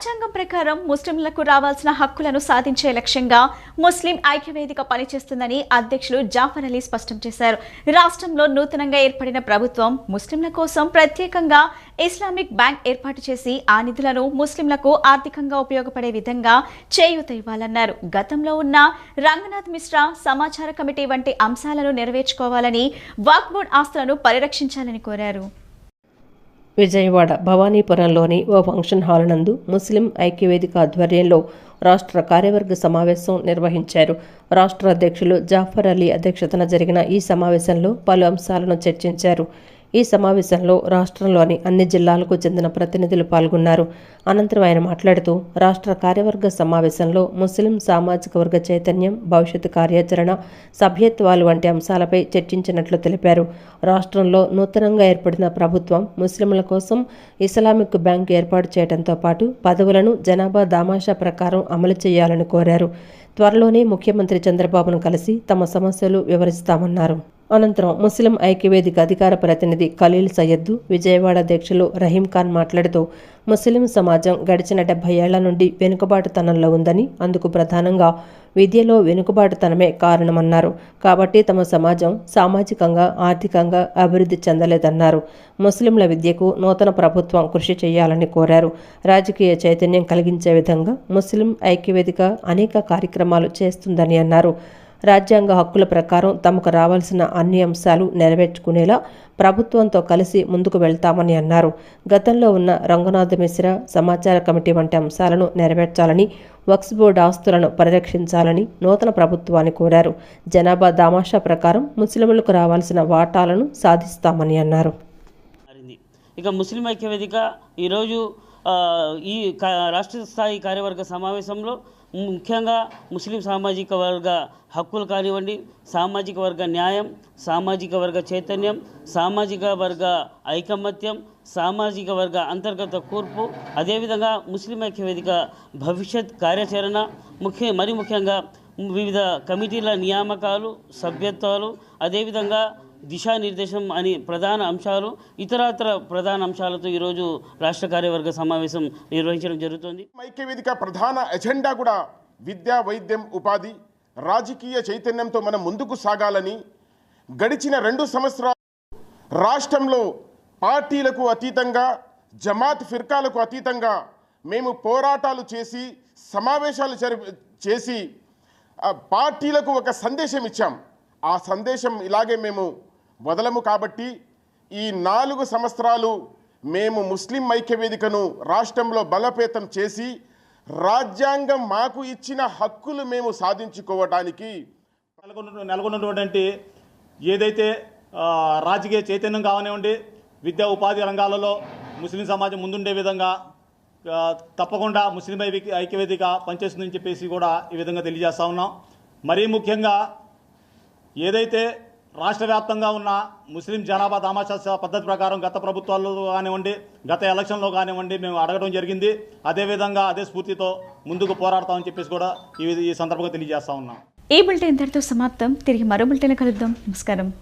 రాజ్యాంగం ప్రకారం ముస్లింలకు రావాల్సిన హక్కులను సాధించే లక్ష్యంగా ముస్లిం ఐక్యవేదిక పనిచేస్తుందని అధ్యక్షులు జాఫర్ అలీ స్పష్టం చేశారు. రాష్ట్రంలో నూతనంగా ఏర్పడిన ప్రభుత్వం ముస్లింల కోసం ప్రత్యేకంగా ఇస్లామిక్ బ్యాంక్ ఏర్పాటు చేసి ఆ నిధులను ముస్లింలకు ఆర్థికంగా ఉపయోగపడే విధంగా చేయూత ఇవ్వాలన్నారు. గతంలో ఉన్న రంగనాథ్ మిశ్రా సమాచార కమిటీ వంటి అంశాలను నెరవేర్చుకోవాలని వాక్ బోర్డ్ ఆస్తులను పరిరక్షించాలని కోరారు. విజయవాడ భవానీపురంలోని ఓ ఫంక్షన్ హాల్ నందు ముస్లిం ఐక్యవేదిక ఆధ్వర్యంలో రాష్ట్ర కార్యవర్గ సమావేశం నిర్వహించారు. రాష్ట్ర అధ్యక్షులు జాఫర్ అలీ అధ్యక్షతన జరిగిన ఈ సమావేశంలో పలు అంశాలను చర్చించారు. ఈ సమావేశంలో రాష్ట్రంలోని అన్ని జిల్లాలకు చెందిన ప్రతినిధులు పాల్గొన్నారు. అనంతరం ఆయన మాట్లాడుతూ రాష్ట్ర కార్యవర్గ సమావేశంలో ముస్లిం సామాజిక వర్గ చైతన్యం భవిష్యత్తు కార్యాచరణ సభ్యత్వాలు వంటి అంశాలపై చర్చించినట్లు తెలిపారు. రాష్ట్రంలో నూతనంగా ఏర్పడిన ప్రభుత్వం ముస్లింల కోసం ఇస్లామిక్ బ్యాంక్ ఏర్పాటు చేయడంతో పాటు పదవులను జనాభా దామాషా ప్రకారం అమలు చేయాలని కోరారు. త్వరలోనే ముఖ్యమంత్రి చంద్రబాబును కలిసి తమ సమస్యలు వివరిస్తామన్నారు. అనంతరం ముస్లిం ఐక్యవేదిక అధికార ప్రతినిధి ఖలీల్ సయ్యద్దు విజయవాడ అధ్యక్షులు రహీం ఖాన్ మాట్లాడుతూ ముస్లిం సమాజం గడిచిన డెబ్బై ఏళ్ళ నుండి వెనుకబాటుతనంలో ఉందని అందుకు ప్రధానంగా విద్యలో వెనుకబాటుతనమే కారణమన్నారు. కాబట్టి తమ సమాజం సామాజికంగా ఆర్థికంగా అభివృద్ధి చెందలేదన్నారు. ముస్లింల విద్యకు నూతన ప్రభుత్వం కృషి చేయాలని కోరారు. రాజకీయ చైతన్యం కలిగించే విధంగా ముస్లిం ఐక్యవేదిక అనేక కార్యక్రమాలు చేస్తుందని అన్నారు. రాజ్యాంగ హక్కుల ప్రకారం తమకు రావాల్సిన అన్ని అంశాలు నెరవేర్చుకునేలా ప్రభుత్వంతో కలిసి ముందుకు వెళ్తామని అన్నారు. గతంలో ఉన్న రంగనాథ మిశ్రా సమాచార కమిటీ వంటి అంశాలను నెరవేర్చాలని వక్స్ బోర్డు ఆస్తులను పరిరక్షించాలని నూతన ప్రభుత్వాన్ని కోరారు. జనాభా దామాషా ప్రకారం ముస్లింలకు రావాల్సిన వాటాలను సాధిస్తామని అన్నారు. ఇక ముస్లిం ఐక్యవేదిక ఈరోజు ఈ రాష్ట్ర స్థాయి కార్యవర్గ సమావేశంలో ముఖ్యంగా ముస్లిం సామాజిక వర్గ హక్కులు కానివ్వండి సామాజిక వర్గ న్యాయం సామాజిక వర్గ చైతన్యం సామాజిక వర్గ ఐకమత్యం సామాజిక వర్గ అంతర్గత కూర్పు అదేవిధంగా ముస్లిం ఐక్యవేదిక భవిష్యత్ కార్యాచరణ ముఖ్య మరి ముఖ్యంగా వివిధ కమిటీల నియామకాలు సభ్యత్వాలు అదేవిధంగా దిశానిర్దేశం అని ప్రధాన అంశాలు ఇతరత్ర ప్రధాన అంశాలతో ఈరోజు రాష్ట్ర కార్యవర్గ సమావేశం నిర్వహించడం జరుగుతుంది. ఐక్యవేదిక ప్రధాన ఎజెండా కూడా విద్య వైద్యం ఉపాధి రాజకీయ చైతన్యంతో మనం ముందుకు సాగాలని గడిచిన రెండు సంవత్సరాలు రాష్ట్రంలో పార్టీలకు అతీతంగా జమాత్ ఫిర్కాలకు అతీతంగా మేము పోరాటాలు చేసి సమావేశాలు చేసి పార్టీలకు ఒక సందేశం ఇచ్చాం. ఆ సందేశం ఇలాగే మేము వదలము కాబట్టి ఈ నాలుగు సంవత్సరాలు మేము ముస్లిం ఐక్యవేదికను రాష్ట్రంలో బలోపేతం చేసి రాజ్యాంగం మాకు ఇచ్చిన హక్కులు మేము సాధించుకోవటానికి నెలకొన్నటువంటి ఏదైతే రాజకీయ చైతన్యం కావనివ్వండి విద్యా ఉపాధి రంగాలలో ముస్లిం సమాజం ముందుండే విధంగా తప్పకుండా ముస్లిం ఐక్యవేదిక పనిచేస్తుందని చెప్పేసి కూడా ఈ విధంగా తెలియజేస్తా ఉన్నాం. మరీ ముఖ్యంగా ఏదైతే రాష్ట్ర వ్యాప్తంగా ఉన్న ముస్లిం జనాభా దామాషా పద్ధతి ప్రకారం గత ప్రభుత్వాల్లో కానివ్వండి గత ఎలక్షన్లో కానివ్వండి మేము అడగడం జరిగింది. అదేవిధంగా అదే స్ఫూర్తితో ముందుకు పోరాడతామని చెప్పేసి కూడా ఈ ఈ సందర్భంగా తెలియజేస్తా ఉన్నాం. ఈ బులెటిన్ ఇంతటితో సమాప్తం. తిరిగి మరో బులెటిన్ కలుద్దాం. నమస్కారం.